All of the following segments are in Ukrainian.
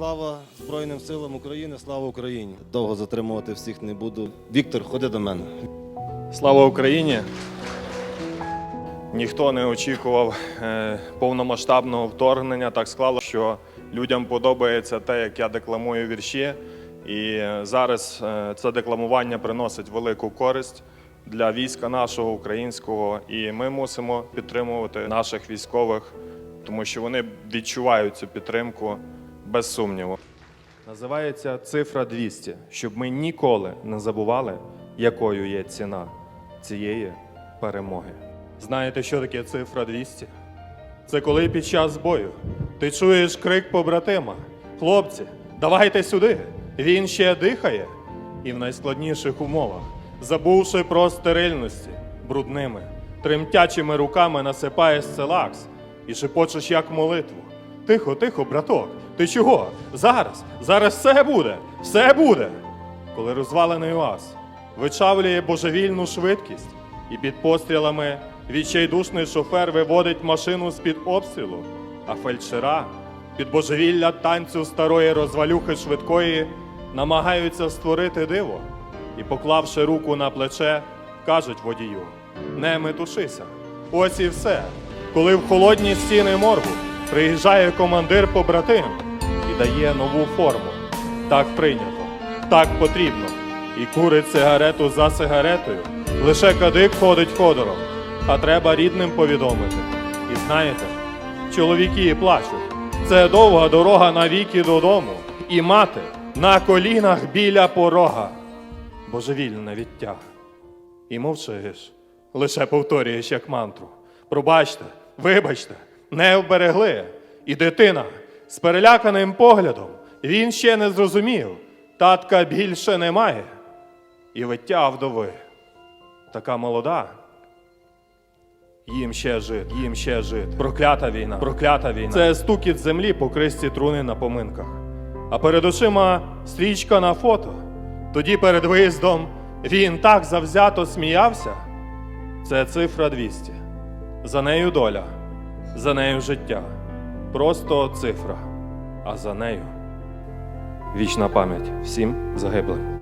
Слава Збройним силам України, слава Україні. Довго затримувати всіх не буду. Віктор, ходи до мене. Слава Україні! Ніхто не очікував е, повномасштабного вторгнення. Так склало, що людям подобається те, як я декламую вірші. І е, зараз е, це декламування приносить велику користь для війська нашого українського. І ми мусимо підтримувати наших військових, тому що вони відчувають цю підтримку без сумніву. Називається цифра 200, щоб ми ніколи не забували, якою є ціна цієї перемоги. Знаєте, що таке цифра 200? Це коли під час бою ти чуєш крик побратима: хлопці, давайте сюди! Він ще дихає. І в найскладніших умовах, забувши про стерильності, брудними, тремтячими руками насипаєш целакс і шепочеш як молитву. Тихо, тихо, браток, ти чого? Зараз, зараз все буде, все буде. Коли розвалений УАЗ вичавлює божевільну швидкість, і під пострілами відчайдушний шофер виводить машину з-під обстрілу, а фельдшера під божевілля танцю старої розвалюхи швидкої намагаються створити диво і, поклавши руку на плече, кажуть водію: не метушися. Ось і все. Коли в холодні стіни моргу приїжджає командир побратим дає нову форму. Так прийнято, так потрібно. І курить сигарету за сигаретою. Лише кадик ходить ходором, а треба рідним повідомити. І знаєте, чоловіки плачуть. Це довга дорога навіки додому, і мати на колінах біля порога. Божевільне відтяг. І мовчиш, лише повторюєш як мантру. Пробачте, вибачте, не вберегли. І дитина з переляканим поглядом він ще не зрозумів, татка більше немає. І виття вдови. Така молода. Їм ще жити, їм ще жити. Проклята війна, проклята війна. Це стукіт землі по кристі труни на поминках. А перед очима стрічка на фото. Тоді перед виїздом він так завзято сміявся. Це цифра 200. За нею доля, за нею життя. Просто цифра. А за нею вічна пам'ять всім загиблим.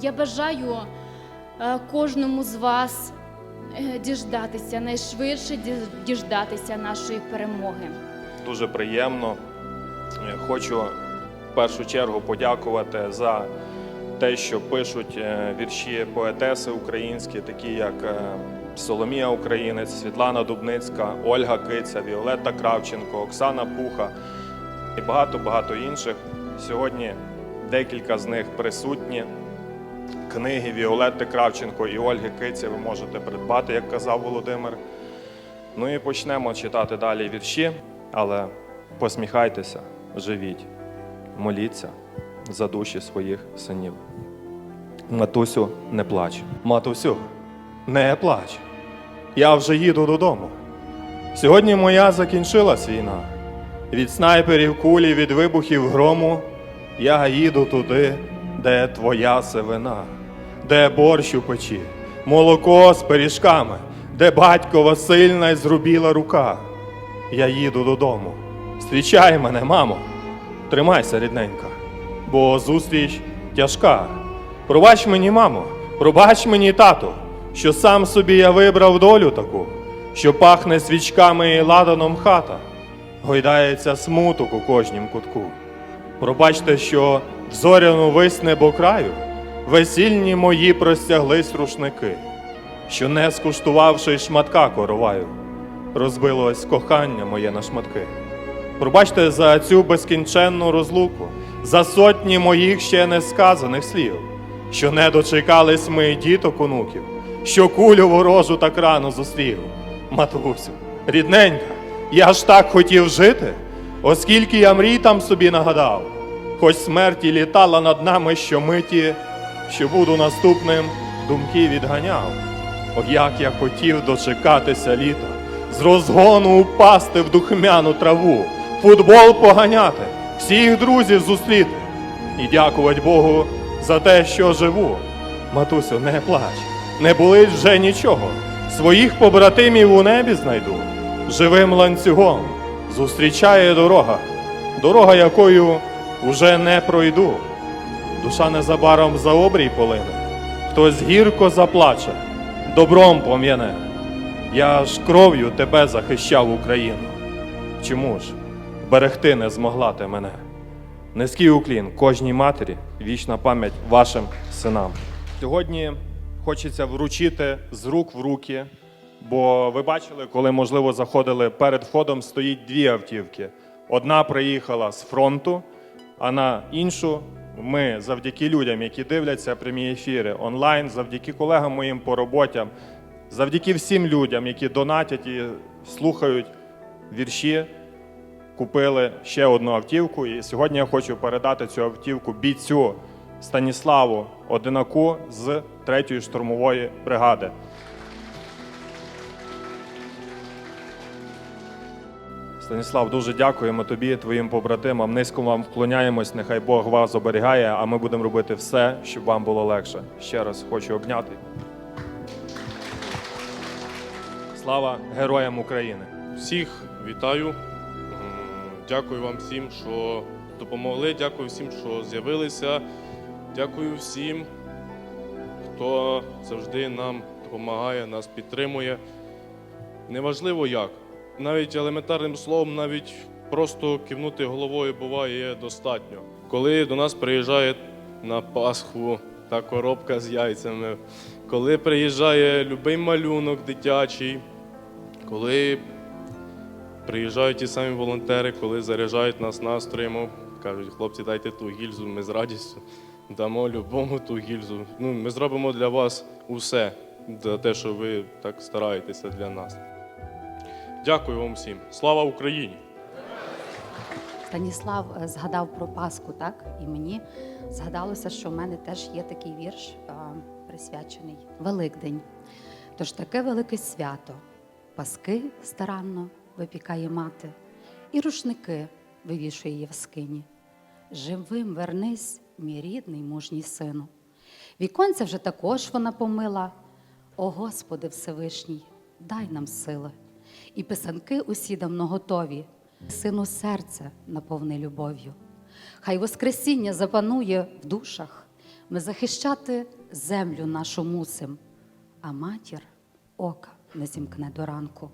Я бажаю е, кожному з вас е, діждатися, найшвидше діждатися нашої перемоги. Дуже приємно. Е, Хочу в першу чергу подякувати за те, що пишуть е, вірші поетеси українські, такі як е, Соломія Українець, Світлана Дубницька, Ольга Киця, Віолетта Кравченко, Оксана Пуха і багато-багато інших. Сьогодні декілька з них присутні. Книги Віолетти Кравченко і Ольги Киця ви можете придбати, як казав Володимир. Ну і почнемо читати далі вірші, але посміхайтеся, живіть, моліться за душі своїх синів. Матусю, не плач. Матусю, не плач. Я вже їду додому. Сьогодні моя закінчилась війна. Від снайперів кулі, від вибухів грому. Я їду туди, де твоя сивина, де борщ у печі, молоко з пиріжками, де батькова сильна й зрубіла рука. Я їду додому. Зустрічай мене, мамо. Тримайся, рідненька, бо зустріч тяжка. Пробач мені, мамо, пробач мені, тату, що сам собі я вибрав долю таку, що пахне свічками і ладаном хата, гойдається смуток у кожнім кутку. Пробачте, що в зоряну вись небокраю весільні мої простяглись рушники, що не скуштувавши шматка короваю, розбилось кохання моє на шматки. Пробачте за цю безкінченну розлуку, за сотні моїх ще не сказаних слів, що не дочекались ми діток онуків, що кулю ворожу так рано зустрів. Матусю, рідненька, я ж так хотів жити, оскільки я мрій там собі нагадав, хоч смерті літала над нами щомиті, що буду наступним, думки відганяв. О, як я хотів дочекатися літа, з розгону упасти в духмяну траву, футбол поганяти, всіх друзів зустріти і дякувати Богу за те, що живу. Матусю, не плач, не болить вже нічого. Своїх побратимів у небі знайду, живим ланцюгом зустрічає дорога, дорога, якою уже не пройду. Душа незабаром за обрій полине, хтось гірко заплаче, добром пом'яне. Я ж кров'ю тебе захищав Україну. Чому ж берегти не змогла ти мене? Низький уклін кожній матері, вічна пам'ять вашим синам. Сьогодні хочеться вручити з рук в руки, бо ви бачили, коли, можливо, заходили перед входом, стоїть дві автівки. Одна приїхала з фронту, а на іншу ми завдяки людям, які дивляться прямі ефіри онлайн, завдяки колегам моїм по роботям, завдяки всім людям, які донатять і слухають вірші, купили ще одну автівку. І сьогодні я хочу передати цю автівку бійцю Станіславу Одинаку з 3-ї штурмової бригади. Станіслав, дуже дякуємо тобі, твоїм побратимам. Низько вам вклоняємось. Нехай Бог вас оберігає, а ми будемо робити все, щоб вам було легше. Ще раз хочу обняти. Слава героям України! Всіх вітаю. Дякую вам всім, що допомогли. Дякую всім, що з'явилися. Дякую всім, хто завжди нам допомагає, нас підтримує. Неважливо як. Навіть елементарним словом, навіть просто кивнути головою буває достатньо. Коли до нас приїжджає на Пасху та коробка з яйцями, коли приїжджає любий малюнок дитячий, коли Приїжджають ті самі волонтери, коли заряджають нас настроєм, кажуть, хлопці, дайте ту гільзу, ми з радістю дамо любому ту гільзу. Ну, ми зробимо для вас усе за те, що ви так стараєтеся для нас. Дякую вам всім. Слава Україні! Станіслав е, згадав про Пасху, так? І мені згадалося, що в мене теж є такий вірш, е, присвячений Великдень. Тож таке велике свято. Паски старанно випікає мати, і рушники вивішує Євскині. Живим вернись, мій рідний мужній сину. Віконця вже також вона помила. О Господи Всевишній, дай нам сили. І писанки усі давно готові, сину серце наповни любов'ю. Хай Воскресіння запанує в душах, ми захищати землю нашу мусим, а матір ока не зімкне до ранку.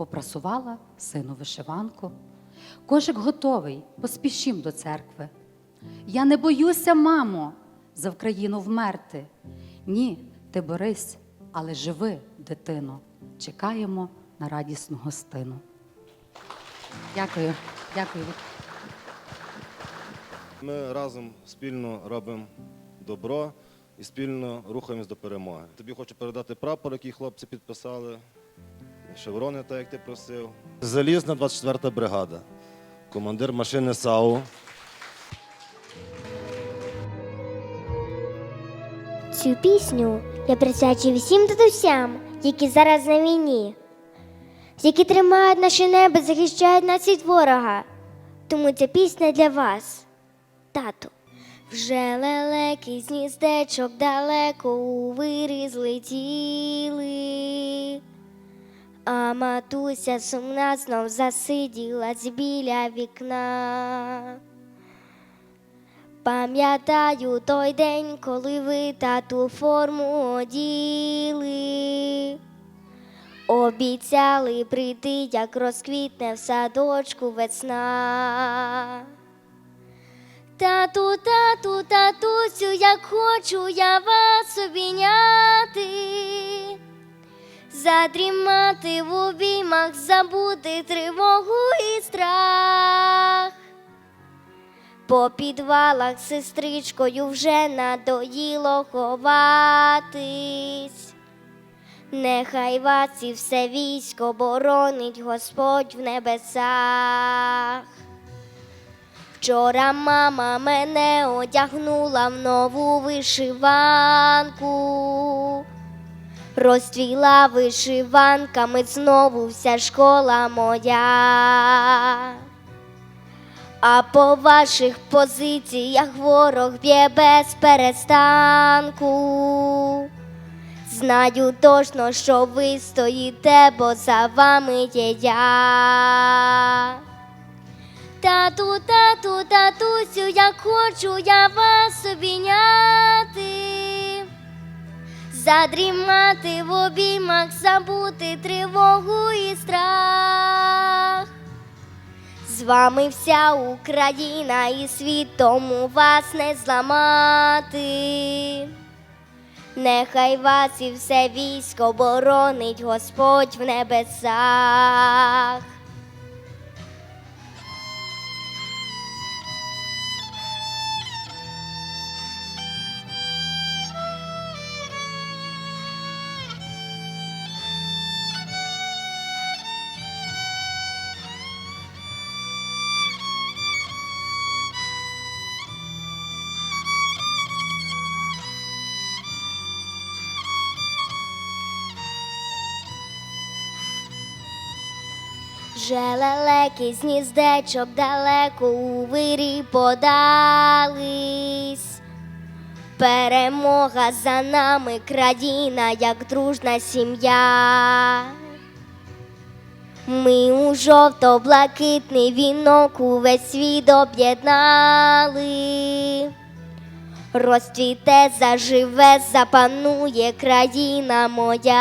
Попрасувала сину вишиванку. Кожик готовий, поспішім до церкви. Я не боюся, мамо, за Вкраїну вмерти. Ні, ти борись, але живи, дитино. Чекаємо на радісну гостину. Дякую, дякую. Ми разом спільно робимо добро і спільно рухаємось до перемоги. Тобі хочу передати прапор, який хлопці підписали, шеврони, так як ти просив. Залізна 24-та бригада, командир машини САУ. Цю пісню я присвячую всім дідусям, які зараз на війні, які тримають наше небо, захищають нас від ворога. Тому ця пісня для вас, тату. Вже лелеки з гніздечок далеко у вирі злетіли, а матуся сумна знов засиділась біля вікна. Пам'ятаю той день, коли ви тату форму оділи. Обіцяли прийти, як розквітне в садочку весна. Тату, тату, татусю, як хочу я вас обійняти, задрімати в обіймах, забути тривогу і страх. По підвалах сестричкою вже надоїло ховатись. Нехай вас і все військо боронить Господь в небесах. Вчора мама мене одягнула в нову вишиванку. Розцвіла вишиванками знову вся школа моя. А по ваших позиціях ворог б'є без перестанку. Знаю точно, що ви стоїте, бо за вами є я. Тату, тату, татусю, як хочу я вас обійняти, задрімати в обіймах, забути тривогу і страх. З вами вся Україна і світ, тому вас не зламати. Нехай вас і все військо боронить Господь в небесах. Вже лелеки з гніздечок далеко у вирі подались. Перемога за нами, країна, як дружна сім'я. Ми у жовто-блакитний вінок увесь світ об'єднали. Розцвіте, заживе, запанує країна моя.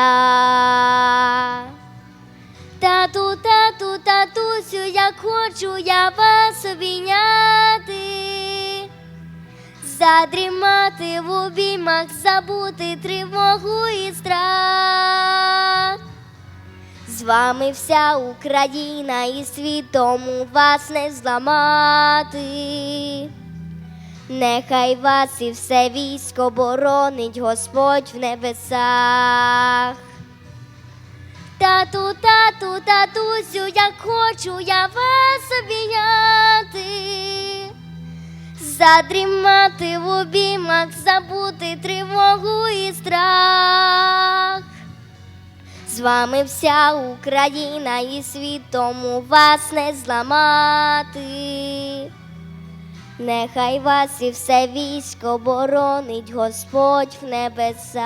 Тату, тату, як хочу я вас обійняти, задрімати в обіймах, забути тривогу і страх. З вами вся Україна і світ, тому вас не зламати. Нехай вас і все військо боронить Господь в небесах. Тату, тату, татусю, як хочу я вас обійняти, задрімати в обіймах, забути тривогу і страх. З вами вся Україна і світ, тому вас не зламати. Нехай вас і все військо боронить Господь в небесах.